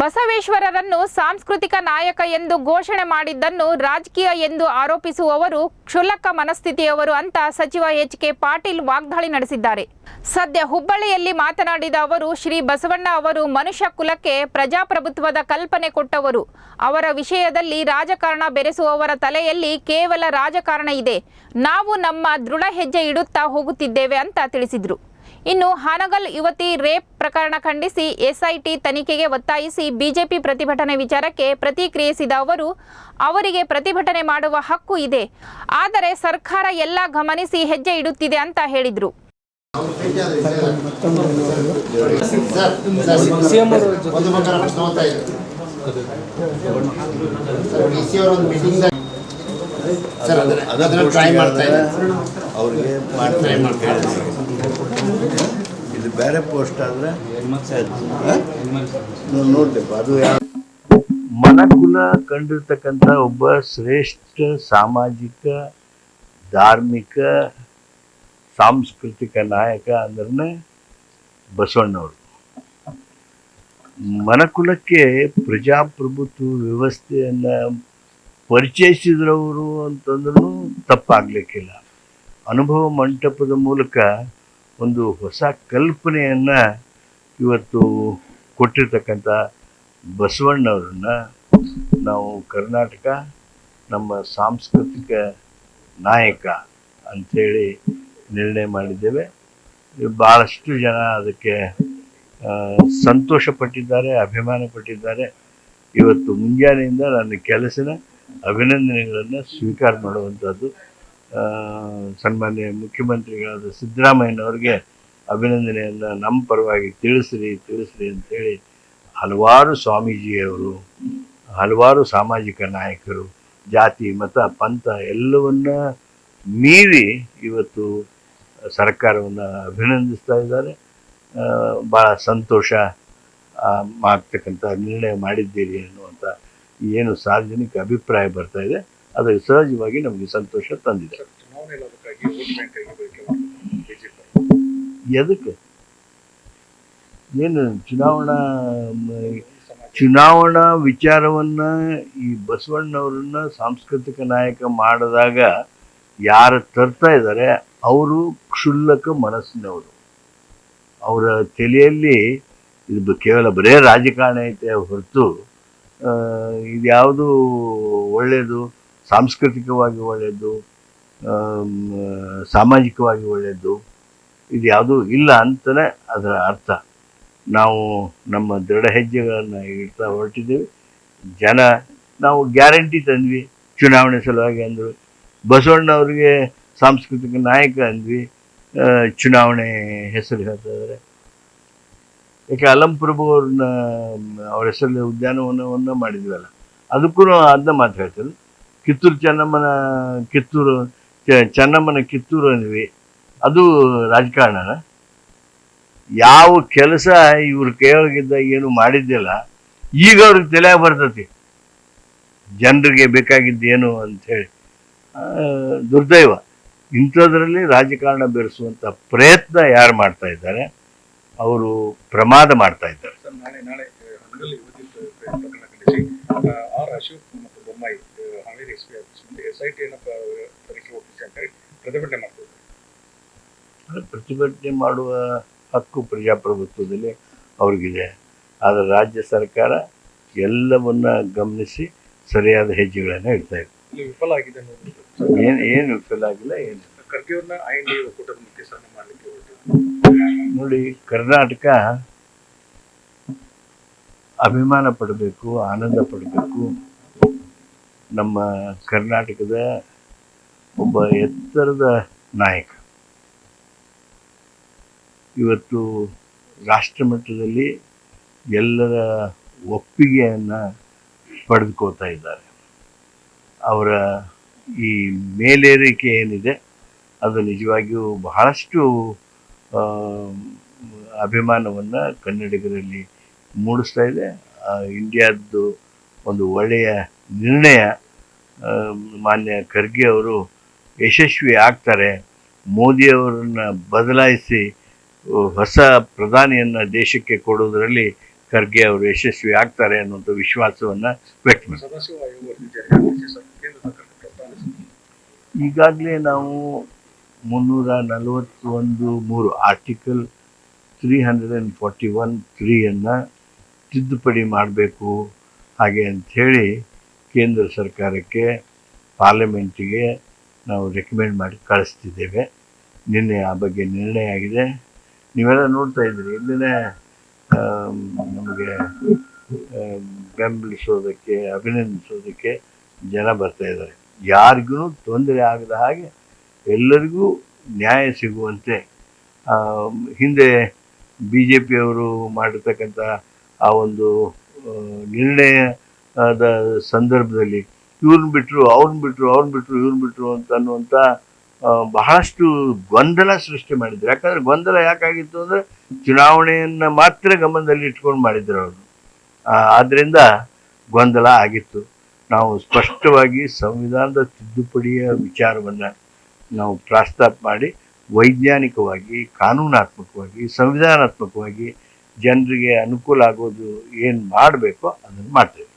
ಬಸವೇಶ್ವರರನ್ನು ಸಾಂಸ್ಕೃತಿಕ ನಾಯಕ ಎಂದು ಘೋಷಣೆ ಮಾಡಿದ್ದನ್ನು ರಾಜಕೀಯ ಎಂದು ಆರೋಪಿಸುವವರು ಕ್ಷುಲ್ಲಕ ಮನಸ್ಥಿತಿಯವರು ಅಂತ ಸಚಿವ ಎಚ್ ಕೆ ಪಾಟೀಲ್ ವಾಗ್ದಾಳಿ ನಡೆಸಿದ್ದಾರೆ. ಸದ್ಯ ಹುಬ್ಬಳ್ಳಿಯಲ್ಲಿ ಮಾತನಾಡಿದ ಅವರು, ಶ್ರೀ ಬಸವಣ್ಣ ಅವರು ಮನುಷ್ಯ ಕುಲಕ್ಕೆ ಪ್ರಜಾಪ್ರಭುತ್ವದ ಕಲ್ಪನೆ ಕೊಟ್ಟವರು. ಅವರ ವಿಷಯದಲ್ಲಿ ರಾಜಕಾರಣ ಬೆರೆಸುವವರ ತಲೆಯಲ್ಲಿ ಕೇವಲ ರಾಜಕಾರಣ ಇದೆ. ನಾವು ನಮ್ಮ ದೃಢ ಹೆಜ್ಜೆ ಇಡುತ್ತಾ ಹೋಗುತ್ತಿದ್ದೇವೆ ಅಂತ ತಿಳಿಸಿದರು. ಇನ್ನು ಹಾನಗಲ್ ಯುವತಿ ರೇಪ್ ಪ್ರಕರಣ ಖಂಡಿಸಿ ಎಸ್ಐಟಿ ತನಿಖೆಗೆ ಒತ್ತಾಯಿಸಿ ಬಿಜೆಪಿ ಪ್ರತಿಭಟನೆ ವಿಚಾರಕ್ಕೆ ಪ್ರತಿಕ್ರಿಯಿಸಿದ ಅವರು ಅವರಿಗೆ ಪ್ರತಿಭಟನೆ ಮಾಡುವ ಹಕ್ಕು ಇದೆ ಆದರೆ ಸರ್ಕಾರ ಎಲ್ಲ ಗಮನಿಸಿ ಹೆಜ್ಜೆ ಇಡುತ್ತಿದೆ ಅಂತ ಹೇಳಿದರು. ಅವ್ರಿಗೆ ಟ್ರೈ ಮಾಡ್ತಾ ಇದ್ದಾರೆ. ಇದು ಬೇರೆ ಪೋಸ್ಟ್ ಆದ್ರೆ? ನೋಡ್ಬೇಕು, ಅದು ಮನಕುಲ ಕಂಡಿರ್ತಕ್ಕಂಥ ಒಬ್ಬ ಶ್ರೇಷ್ಠ ಸಾಮಾಜಿಕ, ಧಾರ್ಮಿಕ, ಸಾಂಸ್ಕೃತಿಕ ನಾಯಕ ಅಂದ್ರೆ ಬಸವಣ್ಣವರು. ಮನಕುಲಕ್ಕೆ ಪ್ರಜಾಪ್ರಭುತ್ವ ವ್ಯವಸ್ಥೆಯನ್ನು ಪರಿಚಯಿಸಿದ್ರವರು ಅಂತಂದ್ರೂ ತಪ್ಪಾಗಲಿಕ್ಕಿಲ್ಲ. ಅನುಭವ ಮಂಟಪದ ಮೂಲಕ ಒಂದು ಹೊಸ ಕಲ್ಪನೆಯನ್ನು ಇವತ್ತು ಕೊಟ್ಟಿರ್ತಕ್ಕಂಥ ಬಸವಣ್ಣವ್ರನ್ನ ನಾವು ಕರ್ನಾಟಕ, ನಮ್ಮ ಸಾಂಸ್ಕೃತಿಕ ನಾಯಕ ಅಂಥೇಳಿ ನಿರ್ಣಯ ಮಾಡಿದ್ದೇವೆ. ಭಾಳಷ್ಟು ಜನ ಅದಕ್ಕೆ ಸಂತೋಷ ಪಟ್ಟಿದ್ದಾರೆ ಅಭಿಮಾನ ಪಟ್ಟಿದ್ದಾರೆ ಇವತ್ತು ಮುಂಜಾನೆಯಿಂದ ನನ್ನ ಕೆಲಸನ ಅಭಿನಂದನೆಗಳನ್ನು ಸ್ವೀಕಾರ ಮಾಡುವಂಥದ್ದು ಸನ್ಮಾನ್ಯ ಮುಖ್ಯಮಂತ್ರಿಗಳಾದ ಸಿದ್ದರಾಮಯ್ಯನವ್ರಿಗೆ ಅಭಿನಂದನೆಯನ್ನು ನಮ್ಮ ಪರವಾಗಿ ತಿಳಿಸ್ರಿ ತಿಳಿಸ್ರಿ ಅಂತೇಳಿ ಹಲವಾರು ಸ್ವಾಮೀಜಿಯವರು, ಹಲವಾರು ಸಾಮಾಜಿಕ ನಾಯಕರು, ಜಾತಿ, ಮತ, ಪಂಥ ಎಲ್ಲವನ್ನ ಮೀರಿ ಇವತ್ತು ಸರ್ಕಾರವನ್ನು ಅಭಿನಂದಿಸ್ತಾ ಇದ್ದಾರೆ. ಭಾಳ ಸಂತೋಷ ಮಾಡ್ತಕ್ಕಂಥ ನಿರ್ಣಯ ಮಾಡಿದ್ದೀರಿ ಅನ್ನುವಂಥ ಏನು ಸಾರ್ವಜನಿಕ ಅಭಿಪ್ರಾಯ ಬರ್ತಾ ಇದೆ. ಅದು ಸಹಜವಾಗಿ ನಮಗೆ ಸಂತೋಷ ತಂದಿದೆ. ಎದಕ್ಕೆ? ಏನು ಚುನಾವಣಾ ಚುನಾವಣಾ ವಿಚಾರವನ್ನ ಈ ಬಸವಣ್ಣವರನ್ನ ಸಾಂಸ್ಕೃತಿಕ ನಾಯಕ ಮಾಡಿದಾಗ ಯಾರು ತರ್ತಾ ಇದ್ದಾರೆ ಅವರು ಕ್ಷುಲ್ಲಕ ಮನಸ್ಸಿನವರು. ಅವರ ತಲೆಯಲ್ಲಿ ಇದು ಕೇವಲ ಬರೇ ರಾಜಕಾರಣ ಐತೆ ಹೊರತು ಇದು ಇದ್ಯಾವುದು ಒಳ್ಳೆಯದು ಸಾಂಸ್ಕೃತಿಕವಾಗಿ ಒಳ್ಳೆಯದು ಸಾಮಾಜಿಕವಾಗಿ ಒಳ್ಳೆಯದು ಇದು ಯಾವುದೂ ಇಲ್ಲ ಅಂತಲೇ ಅದರ ಅರ್ಥ. ನಾವು ನಮ್ಮ ದೃಢ ಹೆಜ್ಜೆಗಳನ್ನು ಇಡ್ತಾ ಹೊರಟಿದ್ದೀವಿ. ಜನ ನಾವು ಗ್ಯಾರಂಟಿ ತಂದ್ವಿ. ಚುನಾವಣೆ ಸಲುವಾಗಿ ಅಂದರು. ಬಸವಣ್ಣವ್ರಿಗೆ ಸಾಂಸ್ಕೃತಿಕ ನಾಯಕ ಅಂದ್ವಿ. ಚುನಾವಣೆ ಹೆಸರು ಹೇಳ್ತಾ ಇದ್ದಾರೆ ಯಾಕೆ ಅಲಂಪ್ರಭು ಅವ್ರನ್ನ ಅವ್ರ ಹೆಸರಲ್ಲಿ ಉದ್ಯಾನವನವನ್ನು ಮಾಡಿದ್ವಲ್ಲ. ಅದಕ್ಕೂ ಅದನ್ನ ಮಾತು ಹೇಳ್ತಾರೆ ಕಿತ್ತೂರು ಚೆನ್ನಮ್ಮನ ಕಿತ್ತೂರು ಚೆನ್ನಮ್ಮನ ಕಿತ್ತೂರು ಅಂದ್ವಿ. ಅದು ರಾಜಕಾರಣನ ಯಾವ ಕೆಲಸ ಇವ್ರ ಕೈಯೊಳಗಿದ್ದ ಏನು ಮಾಡಿದ್ದಿಲ್ಲ, ಈಗ ಅವ್ರಿಗೆ ತಲೆ ಬರ್ತತಿ. ಜನರಿಗೆ ಬೇಕಾಗಿದ್ದೇನು ಅಂಥೇಳಿ ದುರ್ದೈವ. ಇಂಥದ್ರಲ್ಲಿ ರಾಜಕಾರಣ ಬೆರೆಸುವಂಥ ಪ್ರಯತ್ನ ಯಾರು ಮಾಡ್ತಾ ಇದ್ದಾರೆ, ಅವರು ಪ್ರಮಾದ ಮಾಡ್ತಾ ಇದ್ದಾರೆ. ಸರ್ ನಾಳೆ ನಾಳೆ ಹಣಗಲ್ ಯುವತಿ ಪ್ರಕರಣ ಖಂಡಿಸಿ ಆ, ಆರ್ ಅಶೋಕ್ ಮತ್ತು ಬೊಮ್ಮಾಯಿ ಆ, ಹಾವೇರಿ ಎಸ್ ಪಿ ಆಫೀಸ್ ಮುಂದೆ ಎಸ್ ಐ ಟಿಯನ್ನು ತನಿಖೆ ಒಪ್ಪಿಸಿ ಅಂತ ಹೇಳಿ ಪ್ರತಿಭಟನೆ ಮಾಡ್ತಾರೆ ಪ್ರತಿಭಟನೆ ಮಾಡುವ ಹಕ್ಕು ಪ್ರಜಾಪ್ರಭುತ್ವದಲ್ಲಿ ಅವ್ರಿಗಿದೆ. ಆದರೆ ರಾಜ್ಯ ಸರ್ಕಾರ ಎಲ್ಲವನ್ನ ಗಮನಿಸಿ ಸರಿಯಾದ ಹೆಜ್ಜೆಗಳನ್ನು ಇಡ್ತಾ ಇದೆ. ವಿಫಲ ಆಗಿದೆ ಏನು ಏನು ವಿಫಲ ಆಗಿಲ್ಲ ಏನು ಖರ್ಗೆ ಅವ್ರನ್ನ ಐ ಎನ್ ಡಿ ಒಕ್ಕೂಟದ ಮುಖ್ಯಸ್ಥರನ್ನ ಮಾಡಲಿಕ್ಕೆ ನೋಡಿ ಕರ್ನಾಟಕ ಅಭಿಮಾನ ಪಡಬೇಕು ಆನಂದ ಪಡಬೇಕು. ನಮ್ಮ ಕರ್ನಾಟಕದ ಒಬ್ಬ ಎತ್ತರದ ನಾಯಕ. ಇವತ್ತು ರಾಷ್ಟ್ರಮಟ್ಟದಲ್ಲಿ ಎಲ್ಲರ ಒಪ್ಪಿಗೆಯನ್ನು ಪಡೆದುಕೋತಾ ಇದ್ದಾರೆ. ಅವರ ಈ ಮೇಲೇರಿಕೆ ಏನಿದೆ, ಅದು ನಿಜವಾಗಿಯೂ ಬಹಳಷ್ಟು ಅಭಿಮಾನವನ್ನು ಕನ್ನಡಿಗರಲ್ಲಿ ಮೂಡಿಸ್ತಾ ಇದೆ. ಇಂಡಿಯಾದ್ದು ಒಂದು ಒಳ್ಳೆಯ ನಿರ್ಣಯ ಮಾನ್ಯ ಖರ್ಗೆ ಅವರು ಯಶಸ್ವಿ ಆಗ್ತಾರೆ. ಮೋದಿಯವರನ್ನು ಬದಲಾಯಿಸಿ ಹೊಸ ಪ್ರಧಾನಿಯನ್ನು ದೇಶಕ್ಕೆ ಕೊಡೋದರಲ್ಲಿ ಖರ್ಗೆ ಅವರು ಯಶಸ್ವಿ ಆಗ್ತಾರೆ ಅನ್ನುವಂಥ ವಿಶ್ವಾಸವನ್ನು ವ್ಯಕ್ತ ಈಗಾಗಲೇ ನಾವು ಮುನ್ನೂರ ನಲವತ್ತೊಂದು ಮೂರು article three hundred and forty one ತ್ರೀಯನ್ನು ತಿದ್ದುಪಡಿ ಮಾಡಬೇಕು ಹಾಗೆ ಅಂಥೇಳಿ ಕೇಂದ್ರ ಸರ್ಕಾರಕ್ಕೆ ಪಾರ್ಲಿಮೆಂಟಿಗೆ ನಾವು ರೆಕಮೆಂಡ್ ಮಾಡಿ ಕಳಿಸ್ತಿದ್ದೇವೆ. ನಿನ್ನೆ ಆ ಬಗ್ಗೆ ನಿರ್ಣಯ ಆಗಿದೆ. ನೀವೆಲ್ಲ ನೋಡ್ತಾ ಇದ್ದೀರಿ. ಇಲ್ಲಿನೇ ನಮಗೆ ಬೆಂಬಲಿಸೋದಕ್ಕೆ ಅಭಿನಂದಿಸೋದಕ್ಕೆ ಜನ ಬರ್ತಾ ಇದ್ದಾರೆ. ಯಾರಿಗೂ ತೊಂದರೆ ಆಗದ ಹಾಗೆ ಎಲ್ಲರಿಗೂ ನ್ಯಾಯ ಸಿಗುವಂತೆ ಹಿಂದೆ ಬಿ ಜೆ ಪಿಯವರು ಮಾಡಿರ್ತಕ್ಕಂಥ ಆ ಒಂದು ಆ, ನಿರ್ಣಯದ ಸಂದರ್ಭದಲ್ಲಿ ಇವ್ರನ್ನ ಬಿಟ್ಟರು ಅವ್ರನ್ನ ಬಿಟ್ಟರು ಅವ್ರನ್ನ ಬಿಟ್ಟರು ಇವ್ರನ್ನ ಬಿಟ್ಟರು ಅಂತ ಅನ್ನುವಂಥ ಬಹಳಷ್ಟು ಗೊಂದಲ ಸೃಷ್ಟಿ ಮಾಡಿದ್ರು. ಯಾಕಂದರೆ ಗೊಂದಲ ಯಾಕಾಗಿತ್ತು ಅಂದರೆ ಚುನಾವಣೆಯನ್ನು ಮಾತ್ರ ಗಮನದಲ್ಲಿ ಇಟ್ಕೊಂಡು ಮಾಡಿದ್ರು ಅವರು. ಆದ್ದರಿಂದ ಗೊಂದಲ ಆಗಿತ್ತು. ನಾವು ಸ್ಪಷ್ಟವಾಗಿ ಸಂವಿಧಾನದ ತಿದ್ದುಪಡಿಯ ವಿಚಾರವನ್ನು ನಾವು ಪ್ರಸ್ತಾಪ ಮಾಡಿ, ವೈಜ್ಞಾನಿಕವಾಗಿ, ಕಾನೂನಾತ್ಮಕವಾಗಿ, ಸಂವಿಧಾನಾತ್ಮಕವಾಗಿ ಜನರಿಗೆ ಅನುಕೂಲ ಆಗೋದು ಏನು ಮಾಡಬೇಕೋ ಅದನ್ನು ಮಾಡ್ತೇವೆ.